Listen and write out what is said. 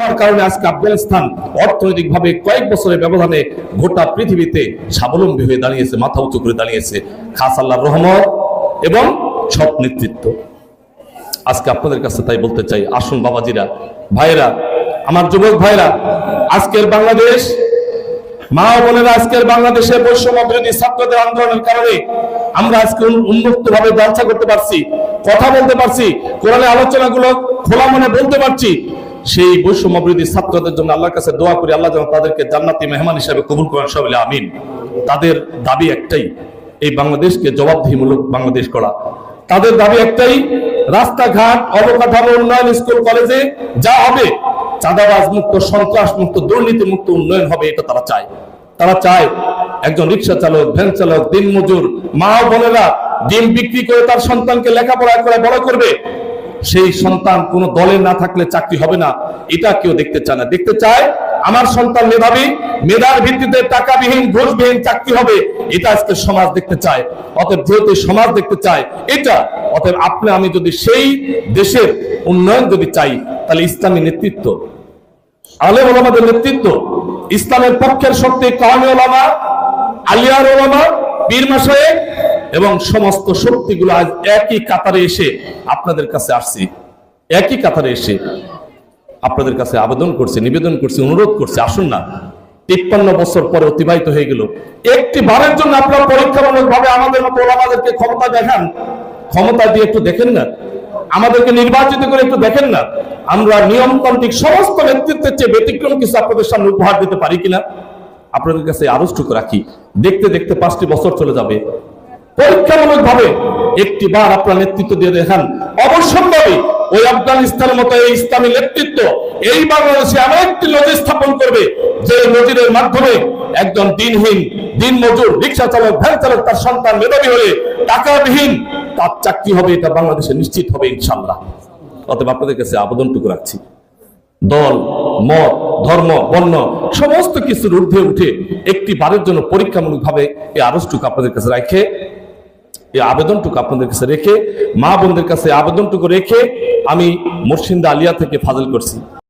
হওয়ার কারণে আজকে আফগানিস্তান অর্থনৈতিকভাবে কয়েক বছরের ব্যবধানে গোটা পৃথিবীতে স্বাবলম্বী হয়ে দাঁড়িয়েছে, মাথা উঁচু করে দাঁড়িয়েছে। খাস আল্লাহর রহমত এবং সৎ নেতৃত্ব। আজকে আপনাদের কাছে তাই বলতে চাই, আসুন বাবাজিরা ভাইরা আমার যুবক ভাইরা আজকের বাংলাদেশ, মা বোনেরা, আজকের বাংলাদেশে বৈষম্য বিরোধী ছাত্রদের আন্দোলনের কারণে আমরা আজকে উন্মুক্ত ভাবে জলসা করতে পারছি, কথা বলতে পারছি কোরআনে আলোচনাগুলো খোলা মনে বলতে পারছি। সেই বৈষম্য বিরোধী ছাত্রদের জন্য আল্লাহর কাছে দোয়া করি, আল্লাহ যেন তাদেরকে জান্নাতি মেহমান হিসেবে কবুল করেন সবাই আমিন। তাদের দাবি একটাই, এই বাংলাদেশকে জবাবদিহিমূলক বাংলাদেশ করা। তাদের দাবি একটাই, রাস্তাঘাট, অবকাঠামো, উন্নয়ন, স্কুল, কলেজে যা হবে, চাঁদাবাজ মুক্ত, সন্ত্রাস মুক্ত, দুর্নীতি মুক্ত উন্নয়ন হবে, এটা তারা চায়। তারা চায় একজন রিক্সা চালক, ভ্যান চালক দিন মজুর মা বোনেরা ডিম বিক্রি করে তার সন্তানকে লেখাপড়া করে বড় করবে সেই সন্তান কোন দলে না থাকলে চাকরি হবে না। এটা কেউ দেখতে চায় না। দেখতে চায়, আমার সন্তান মেধাবী, মেধার ভিত্তিতে টাকাবিহীন, ঘোষবিহীন চাকরি হবে। এটা আজকে সমাজ দেখতে চায়। অতএব যেহেতু সমাজ দেখতে চায়, এটা, অতএব আপনি, আমি যদি সেই দেশের উন্নয়ন যদি চাই, তাহলে ইসলামী নেতৃত্ব, আলেম ওলামাদের নেতৃত্ব, ইসলামের পক্ষের শক্তি কাহানি ওলামা, আলিয়ার ওলামা, পীর মাসায়েক এবং সমস্ত শক্তিগুলো আজ একই কাতারে এসে আপনাদের কাছে আসছি। একই কাতারে এসে আপনাদের কাছে আবেদন করছে, নিবেদন করছে, অনুরোধ করছে। আসুন না, তিপ্পান্ন বছর পরে অতিবাহিত হয়ে গেল। একটি বারের জন্য আপনারা পরীক্ষামূলক ভাবে আমাদের মতো আমাদেরকে ক্ষমতা দেখান। ক্ষমতা দিয়ে একটু দেখেন না। আমাদেরকে নির্বাচিত করে একটু দেখেন না। আমরা নিয়মতান্ত্রিক সমস্ত নেতৃত্বের চেয়ে ব্যতিক্রম কিছু আপনাদের সামনে উপহার দিতে পারি কিনা? আপনাদের কাছে আরোষ্টুকু রাখি। দেখতে দেখতে পাঁচটি বছর চলে যাবে। পরীক্ষামূলক ভাবে একটি বার আপনার নেতৃত্ব দিয়ে দেখান। অবশ্যম্ভাবী ওই আফগানিস্তানের মতো এই ইসলামী নেতৃত্ব এই বাংলাদেশে এমন একটি নজির স্থাপন করবে, যে নজিরের মাধ্যমে একজন দিনহীন দিন মজুর রিক্সা চালক, ভ্যান চালক, তার সন্তান, মেধাবী হলে টাকাবিহীন তার চাকরি হবে, এটা বাংলাদেশে নিশ্চিত হবে ইনশাল্লাহ অতএব আপনাদের কাছে আবেদনটুকু রাখছি। দল, মত, ধর্ম, বর্ণ, সমস্ত কিছুর ঊর্ধ্বে উঠে একটি বারের জন্য পরীক্ষামূলক ভাবে এই আরসটুকু আপনাদের কাছে রেখে। এই আবেদনটুকু আপনাদের কাছে রেখে, মা বোনদের কাছে আবেদনটুকু রেখে আমি মুর্শিন্দা আলিয়া থেকে ফাজল করছি।